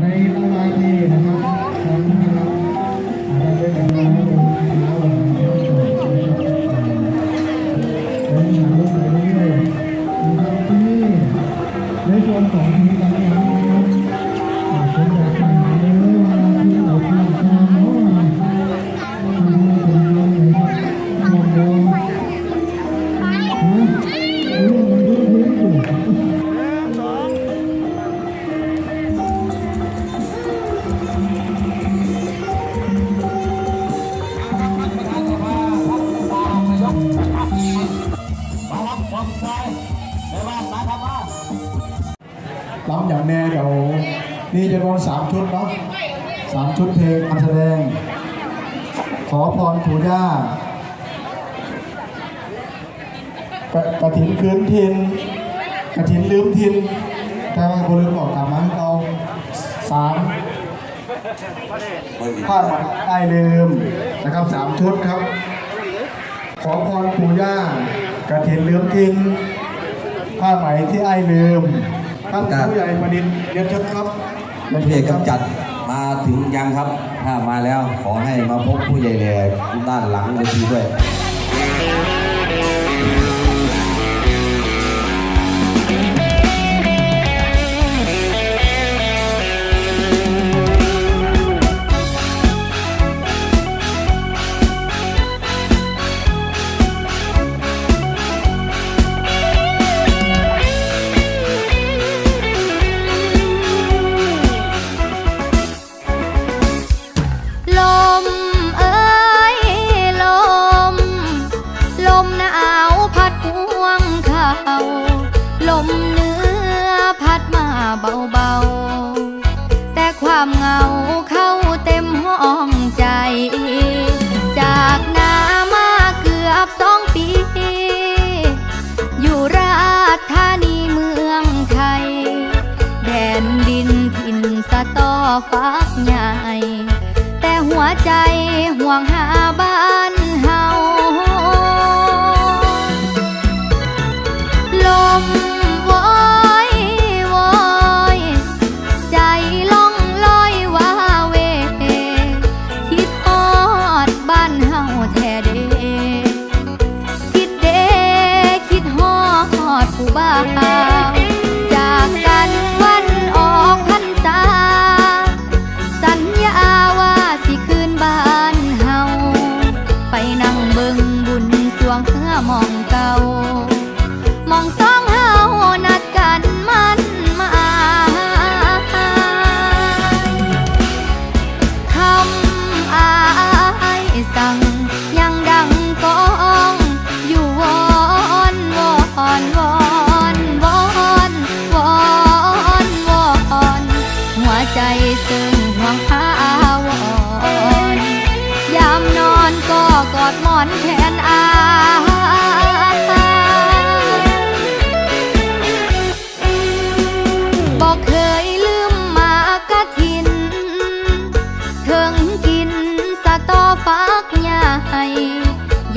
ในระหว่างที่นะครับ ถินคืนทินกระถินลืมทินแต่ว่าคนลืมบอกตามมาให้เราสามผ้าหมไอ้ลืมนะครับสามชุดครับ ขอพรปู่ย่ากระถินลืมทินผ้าไหมที่ไอ้ลืมท่านผู้ใหญ่ประดิษฐ์เรียนเชิญครับผู้ใหญ่กำจัดมาถึงยังครับ ถ้ามาแล้วขอให้มาพบผู้ใหญ่แหล่ด้านหลังเวทีด้วย เหงาเข้าเต็มห้องใจ จากนามาเกือบสองปี อยู่ราชธานีเมืองไทย แดนดินถิ่นสะตอฟักใหญ่ แต่หัวใจห่วงหาบ้าน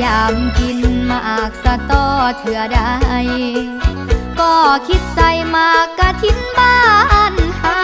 ยามกินมากสะตอเถื่อใดก็คิดใส่มากกะทินบ้านหา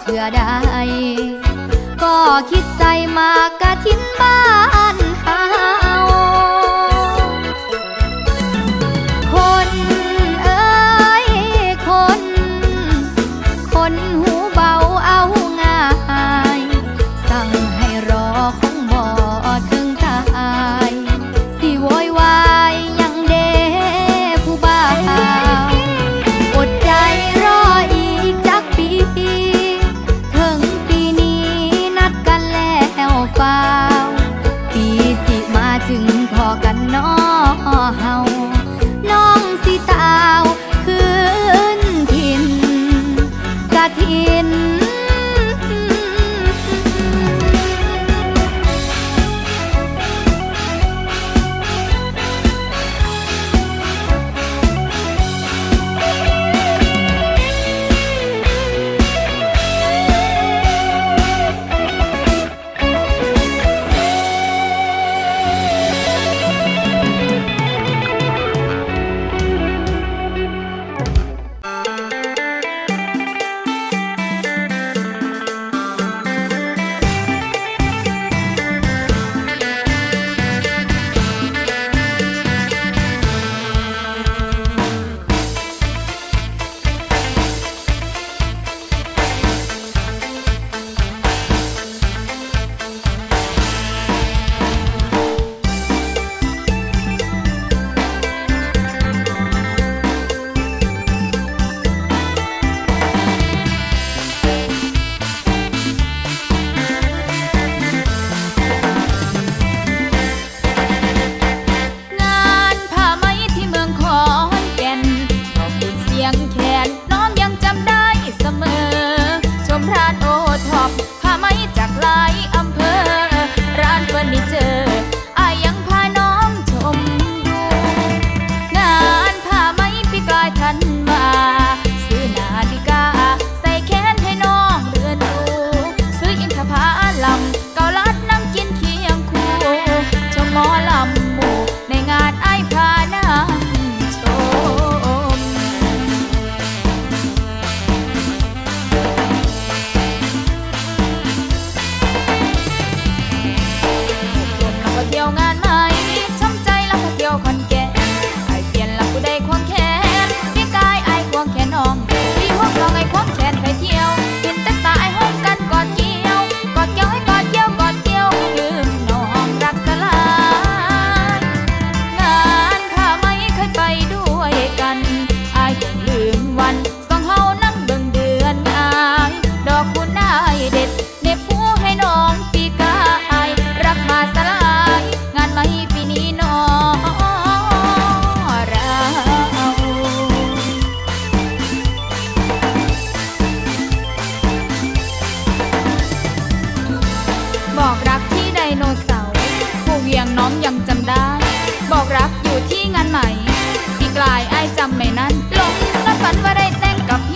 เถื่อใดก็คิดใจมากะทิ้นบ้า องยังจำได้ บอกรักอยู่ที่งานใหนปีกลายไอ้จำไม่นั้นหลงและฝันว่าได้แต่งกับพี่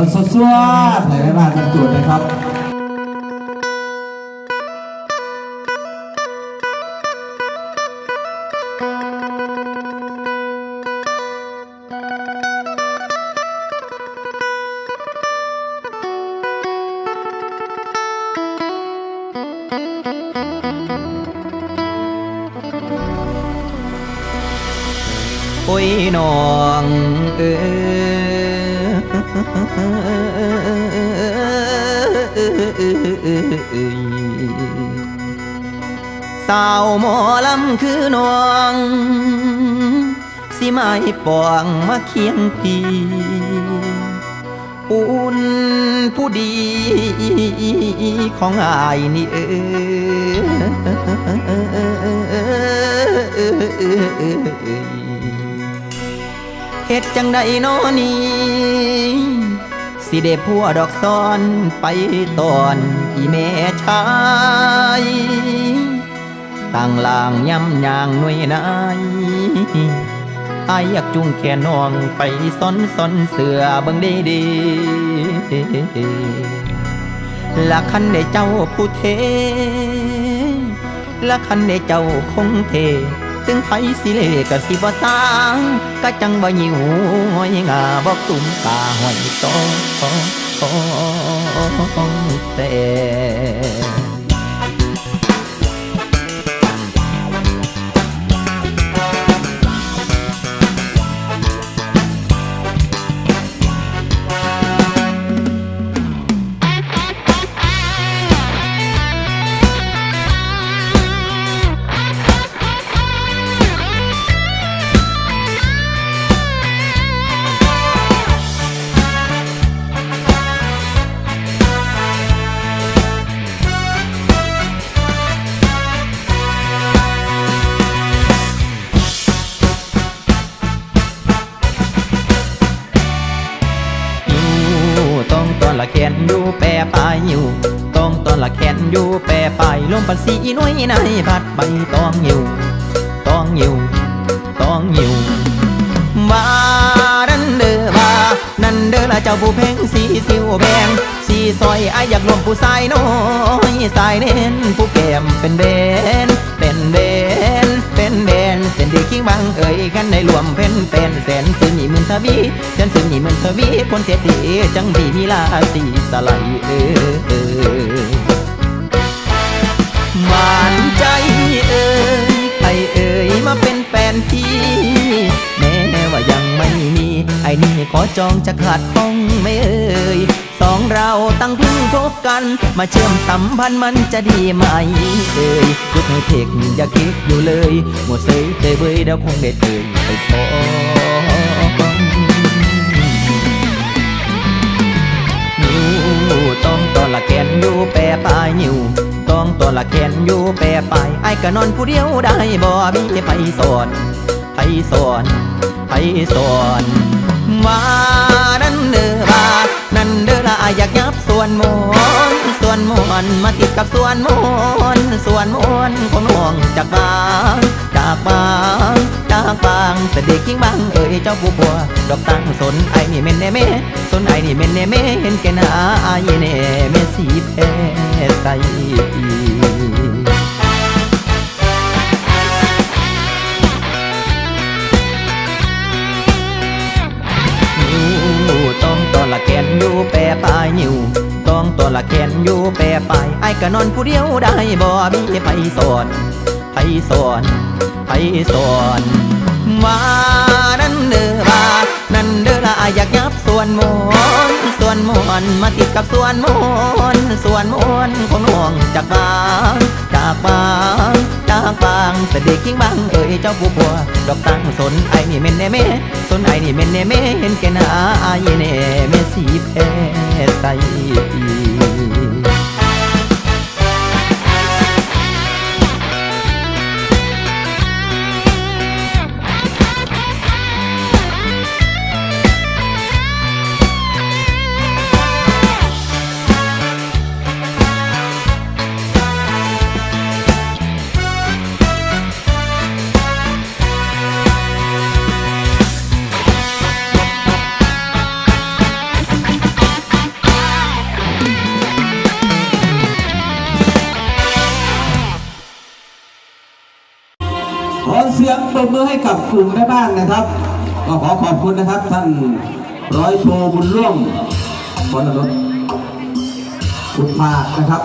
เอาสวดๆให้แม่บ้านกันตรวจนะครับโอ้ยน้องเอ้ สาวหมอลำคือน้อง สิมาให้ปองมาเคียงปีอุ่นผู้ดีของอายนี่เอ้ยเฮ็ดจังใดโนอนี่ สิได้พัวดอกซ้อนไปตอนอีแม่ชายต่างลางย้ำยางหน่วยนายอายอยากจุงแขนน้องไปซ้อนซ้อนเสือบังดีดีละคันได้เจ้าผู้เทละคันได้เจ้าคงเท ถึงไผสิเลกสิบ่สร้างก็จังบ่หิวหอยงาบอกตุ่มตาหอยโตแต่ อยู่แปรปอยู่ต้องตอนละแขนอยู่แปรปลมปันสีน้อยในพัดใบตองอยู่ตองอยู่ตองอยู่ว่านันเดอว่านั่นเดอละเจ้าผู้เพ่งสีสิวแบงสีซอยไออยากรวมผู้ชายน้อยสายเน้นผู้แก้มเป็นเบนเป็นเบน เบนเส้นดีกิ้งบังเอ่ยกันในรวมเป็นเป็นแสนซื้อหนีหมื่นทวีเส้นซื้อหนีหมื่นทวีคนเสียทีจังดีมีลาสีสลด์เออเออหวานใจเอ่ยใครเอ่ยมาเป็นแฟนพี่แม้ว่ายังไม่มีไอ้นี่ขอจองจะขาดห้องไม่เอ่ย สองเราตั้งพึ่งพบกัน มาเชื่อมสัมพันธ์มันจะดีไหมเอ่ยหยุดให้เทคอย่าคิดอยู่เลยหมดเสยเตยเบยเดี๋ยวคงได้เตื่นไปสอนิ้วต้องตอนละแขนอยู่แปรปลายนิ้วต้องตอนละแขนอยู่แปรปลายไอ้ก็นอนผู้เดียวได้บ่มีไผสอนไผสอนไผสอนว่า วนมนส่วนมนมาติดกับส่วนมนส่วนมนของน้องจากบาง จากบางจากบางแต่เด็กยิ่งบางเอ่ยเจ้าผู้บัว ดอกตั้งสนไอ้นี่เม่นแน่แม่สนไอ้นี่เม่นแน่แม่เห็นแก่น้าไอ้แน่แม่สีแพ้ใสนิ้วต้องตอนละแขนอยู่แปรปลายนิ้ว ต้องตัวละแขนอยู่แปรปไอ้ก็นอนผู้เดียวได้บ่มีไผสอนไผสอนไผสอนว่านั่นเด้อว่านั่น อละอายอยากยับส่วนมอนส่วนมอนมาติดกับส่วนมอนส่วนมอนของน้องจากบาง จากบางจากบางเสด็จขิงบางเอ่ยเจ้าผู้บัวดอกตังสนไอ้นี่เม่นเน่เม่สนไอ้นี่เม่นเน่เม่เห็นแก่นาไอ้เน่เม่สีแพ้ใส บมือให้กับกลุ่มแม่บ้านนะครับ ก็ขอขอบคุณนะครับท่านร้อยโทบุญร่วมพลนรถคุณภาคนะครับ